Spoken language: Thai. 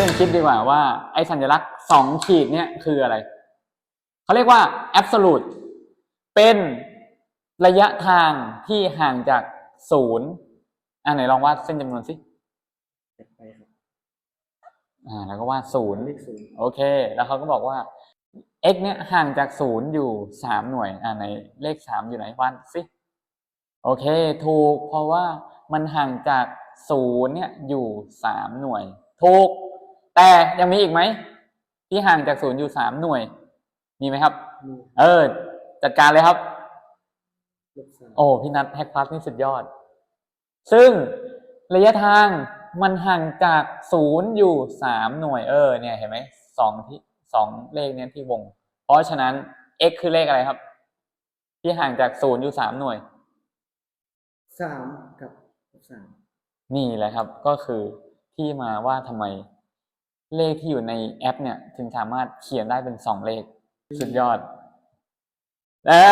พื่อนๆคิดดีกว่าว่าไอ้สัญลักษณ์สองขีดเนี่ยคืออะไร เขาเรียกว่า absolute เป็นระยะทางที่ห่างจากศูนย์อ่าไหนลองวาดเส้นจำนวนสิจัดไปครับอ่าแล้วก็วาดศูนย์เลขศูนย์โอเค แล้วเขาก็บอกว่า x เนี่ยห่างจากศูนย์อยู่สามหน่วย อ่าไหนเลขสามอยู่ไหนวาดสิโอเค ถูกเพราะว่ามันห่างจากศูนย์เนี่ยอยู่สามหน่วย ถูก แต่ยังมีอีกไหม ที่ห่างจากศูนย์อยู่สามหน่วย มีไหมครับมีเออ จัดการเลยครับเลขสามโอ้พี่นัทแฮกพลัสนี่สุดยอด ซึ่งระยะทางมันห่างจากศูนย์อยู่สามหน่วยเออ เนี่ยเห็นไหมสองที่สองเลขเนี่ยที่วง เพราะฉะนั้น x คือเลขอะไรครับ ที่ห่างจากศูนย์อยู่สามหน่วยสามกับสามนี่แหละครับ ก็คือที่มาว่าทำไม เลขที่อยู่ในแอป เนี่ย ถึงสามารถเขียนได้เป็นสองเลข สุดยอดอ่า